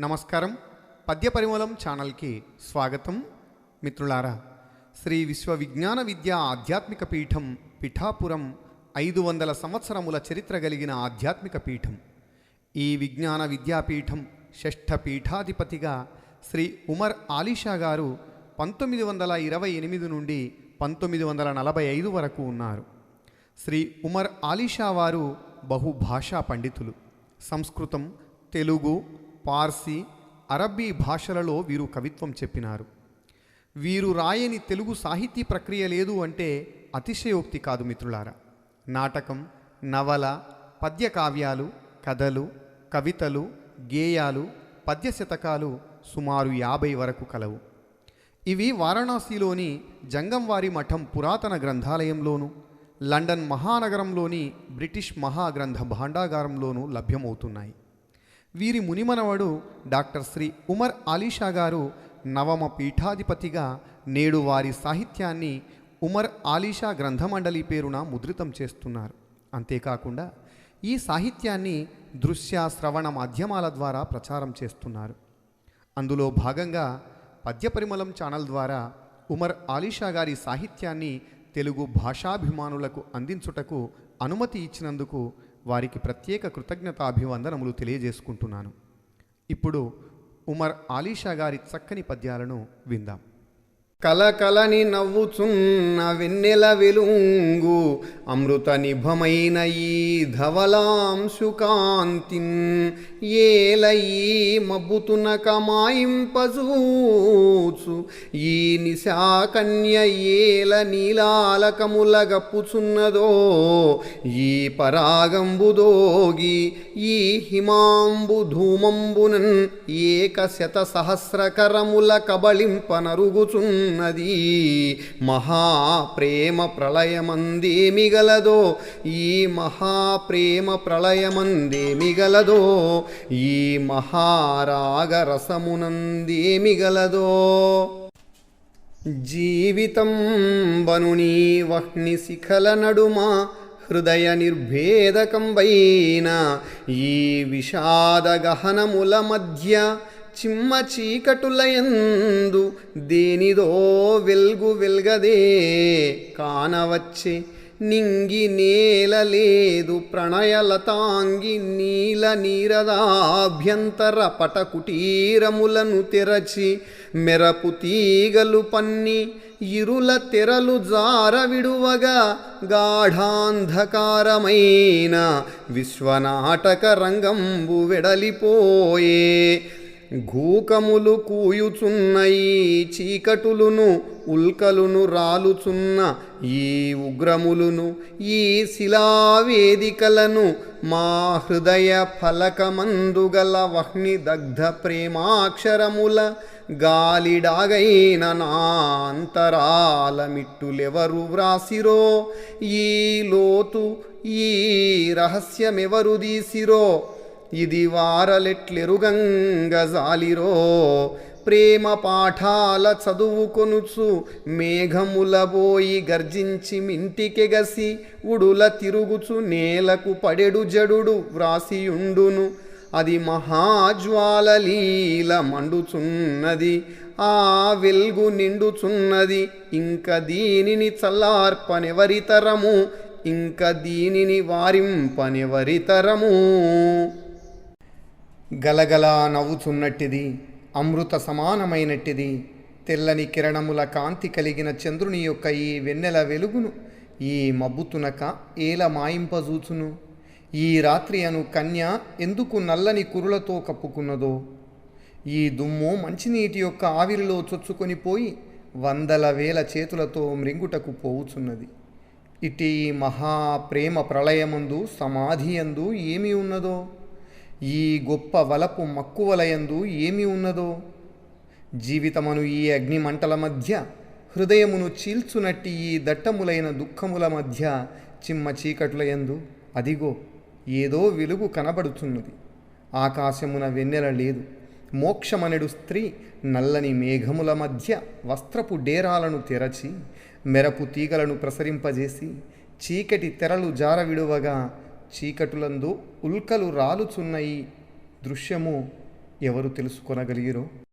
నమస్కారం. పద్య పరిమళం ఛానల్కి స్వాగతం. మిత్రులారా శ్రీ విశ్వ విజ్ఞాన విద్యా ఆధ్యాత్మిక పీఠం పిఠాపురం ఐదు వందల సంవత్సరముల చరిత్ర కలిగిన ఆధ్యాత్మిక పీఠం. ఈ విజ్ఞాన విద్యాపీఠం షష్ఠ పీఠాధిపతిగా శ్రీ ఉమర్ ఆలీషా గారు పంతొమ్మిది వందల ఇరవై ఎనిమిది నుండి పంతొమ్మిది వందల నలభై ఐదు వరకు ఉన్నారు. శ్రీ ఉమర్ ఆలీషా వారు బహుభాషా పండితులు. సంస్కృతం తెలుగు పార్సీ అరబ్బీ భాషలలో వీరు కవిత్వం చెప్పినారు. వీరు రాయని తెలుగు సాహితీ ప్రక్రియ లేదు అంటే అతిశయోక్తి కాదు మిత్రులారా. నాటకం నవల పద్య కావ్యాలు కథలు కవితలు గేయాలు పద్య శతకాలు సుమారు యాభై వరకు కలవు. ఇవి వారణాసిలోని జంగంవారి మఠం పురాతన గ్రంథాలయంలోను లండన్ మహానగరంలోని బ్రిటిష్ మహాగ్రంథ భాండాగారంలోనూ లభ్యమవుతున్నాయి. వీరి మునిమనవడు డాక్టర్ శ్రీ ఉమర్ ఆలీషా గారు నవమ పీఠాధిపతిగా నేడు వారి సాహిత్యాన్ని ఉమర్ ఆలీషా గ్రంథమండలి పేరున ముద్రితం చేస్తున్నారు. అంతేకాకుండా ఈ సాహిత్యాన్ని దృశ్య శ్రవణ మాధ్యమాల ద్వారా ప్రచారం చేస్తున్నారు. అందులో భాగంగా పద్యపరిమళం ఛానల్ ద్వారా ఉమర్ ఆలీషా గారి సాహిత్యాన్ని తెలుగు భాషాభిమానులకు అందించుటకు అనుమతి ఇచ్చినందుకు వారికి ప్రత్యేక కృతజ్ఞతాభివందనములు తెలియజేసుకుంటున్నాను. ఇప్పుడు ఉమర్ ఆలీషా గారి చక్కని పద్యాలను విందాం. కలకలని నవ్వుచున్న వెన్నెల వెలుంగు అమృత నిభమైన ఈ ధవలాంశుకాంతిన్ కాంతిన్ మబ్బుతున కమాయింపజూచు ఈ నిశాకన్య ఏల నీలాలకముల గప్పుచున్నదో ఈ పరాగంబుదోగి ఈ హిమాంబు ధూమంబునన్ ఏక శత సహస్రకరముల ఉన్నది. మహాప్రేమ ప్రళయమందేమి గలదో ఈ మహాప్రేమ ప్రళయమందేమిగలదో ఈ మహారాగ రసమునందేమిగలదో జీవితం బనునీ వహ్ని శిఖల నడుమ హృదయ నిర్భేదకంబైన ఈ విషాద గహనముల మధ్య చిమ్మ చీకటులయందు దేనిదో వెల్గు వెల్గదే కానవచ్చే నింగి నేల లేదు ప్రణయలతాంగి నీల నీరదాభ్యంతర పట కుటీరములను తెరచి మెరపు తీగలు పన్ని ఇరుల తెరలు జార విడువగా గాఢాంధకారమైన విశ్వనాటక రంగంబు వెడలిపోయే గూకములు కూయుచున్నయి చీకటులును ఉల్కలును రాలుచున్న ఈ ఉగ్రములును ఈ శిలావేదికలను మా హృదయ ఫలకమందుగల వహ్నిదగ్ధ ప్రేమాక్షరముల గాలిడాగైన నా అంతరాల మిట్టులెవరు వ్రాసిరో? ఈ లోతు ఈ రహస్యమెవరు దీసిరో? ఇది వారలెట్లెరుగంగజాలిరో. ప్రేమ పాఠాల చదువుకొనుచు మేఘములబోయి గర్జించి మింటికెగసి ఉడుల తిరుగుచు నేలకు పడెడు జడుడు వ్రాసియుండును. అది మహాజ్వాలలీల మండుచున్నది ఆ వెల్గు నిండుచున్నది. ఇంక దీనిని చల్లార్పనెవరితరము? ఇంక దీనిని వారింపనెవరితరము? గలగలా నవ్వుచున్నట్టిది అమృత సమానమైనట్టిది. తెల్లని కిరణముల కాంతి కలిగిన చంద్రుని యొక్క ఈ వెన్నెల వెలుగును ఈ మబ్బుతునక ఏల మాయింపజూచును. ఈ రాత్రి అను కన్య ఎందుకు నల్లని కురులతో కప్పుకున్నదో? ఈ దుమ్ము మంచినీటి యొక్క ఆవిరిలో చొచ్చుకొని పోయి వందల వేల చేతులతో మృంగుటకు పోవుచున్నది. ఇటీ మహా ప్రేమ ప్రళయమందు సమాధియందు ఏమి ఉన్నదో? ఈ గొప్ప వలపు మక్కువలయందు ఏమి ఉన్నదో? జీవితమను ఈ అగ్నిమంటల మధ్య హృదయమును చీల్చునట్టి ఈ దట్టములైన దుఃఖముల మధ్య చిమ్మ చీకట్లయందు అదిగో ఏదో వెలుగు కనబడుతున్నది ఆకాశమున వెన్నెల లేదు. మోక్షమనెడు స్త్రీ నల్లని మేఘముల మధ్య వస్త్రపు డేరాలను తెరచి మెరపు తీగలను ప్రసరింపజేసి చీకటి తెరలు జారవిడువగా చీకటులందు ఉల్కలు రాలుచున్నయి దృశ్యము ఎవరు తెలుసుకొనగలిగిరో?